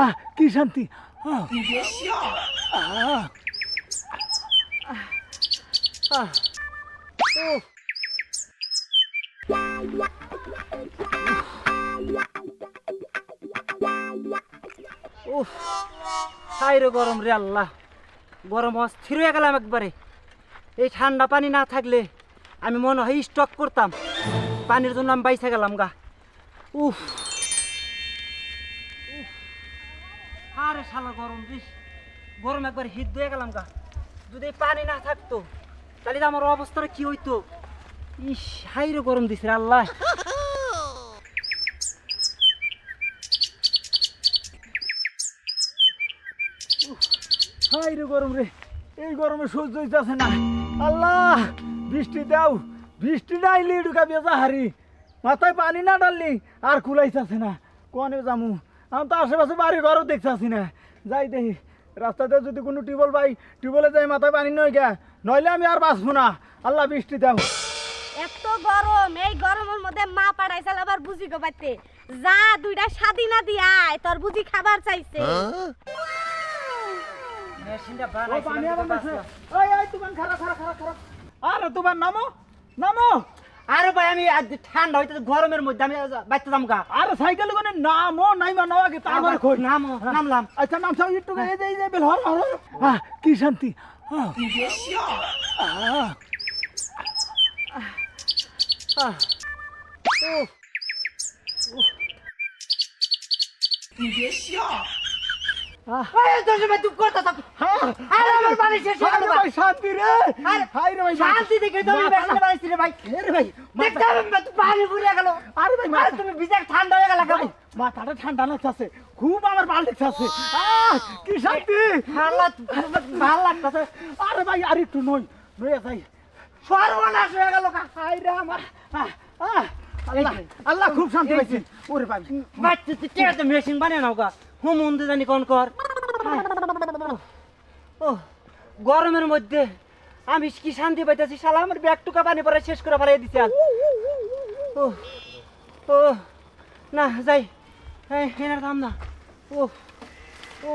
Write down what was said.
আহ, কি শান্তি? গরম রে আল্লাহ। গরম অস্থির হয়ে গেলাম একবারে। এই ঠান্ডা পানি না থাকলে আমি মনে হয় স্টক করতাম। পানির জন্য আমি বাইসে গেলাম গা। উফ। আরে শালা গরম রে গরম একবার হিট হয়ে গেলাম গা। যদি পানি না থাকতো, তাহলে আমার অবস্থাটা কি হইতো? ইস, হাই রে গরম দিছে রে আল্লাহ। হাই রে গরম রে। এই গরমে সহ্য হইতেছে না। আল্লাহ, বৃষ্টি দাও। বৃষ্টি ডাইলি ঢুকা বেজা হারি মাথায় পানি না ডাললি আর কুলাইতেছে না। কনে যামু? আমি তো আশেপাশে বাড়ি ঘরও দেখতেছি না। যাই দেখি। রাস্তাতে যদি কোনো টিউবওয়েল পাই টিউবওয়েলে যাই মাথায় পানি নয় গা। নইলে আমি আর বাঁচবো না। আল্লাহ বৃষ্টি দাও। এত গরম এই গরমের মধ্যে মা পাঠাইছিল আবার বুঝি গো পাইতে যা দুইটা স্বাধীনা দিয়াই তোর বুঝি খাবার চাইছে। আরে তোমার নামো নামো। আরে ভাই আমি আজ ঠান্ডা হইতেছে গরমের মধ্যে আমি বাইতে যাম গা। আরে সাইকেল কোনে নামো নাইমা নাও আগে তারপরে কই? নাম নামলাম। আচ্ছা নাম সাউ একটু এই যে এই যে বেল হর হর কি শান্তি। আহ। ঠান্ডা হয়ে গেল ভাই মাথাটা ঠান্ডা লাগতেছে খুব আমার ভালো লাগতেছে কি শান্তি? ভালো ভালো লাগতেছে। আরে ভাই আর একটু নই নই যাই। সর্বনাশ হয়ে গেল হাই রে আমার। আল্লাহ আল্লাহ খুব শান্তি পাইছি। ওরে ভাই। মেশিন বানিয়ে নাও গা? হুম মন্দির জানি কন কর। ও গরমের মধ্যে আমি কি শান্তি পাইতেছি, শালা, আমার ব্যাগ টুকা পানি পরে শেষ করে ফেলাই দিছে আজ। ও ও না, যাই। হ্যাঁ এনার দাম না। ও ও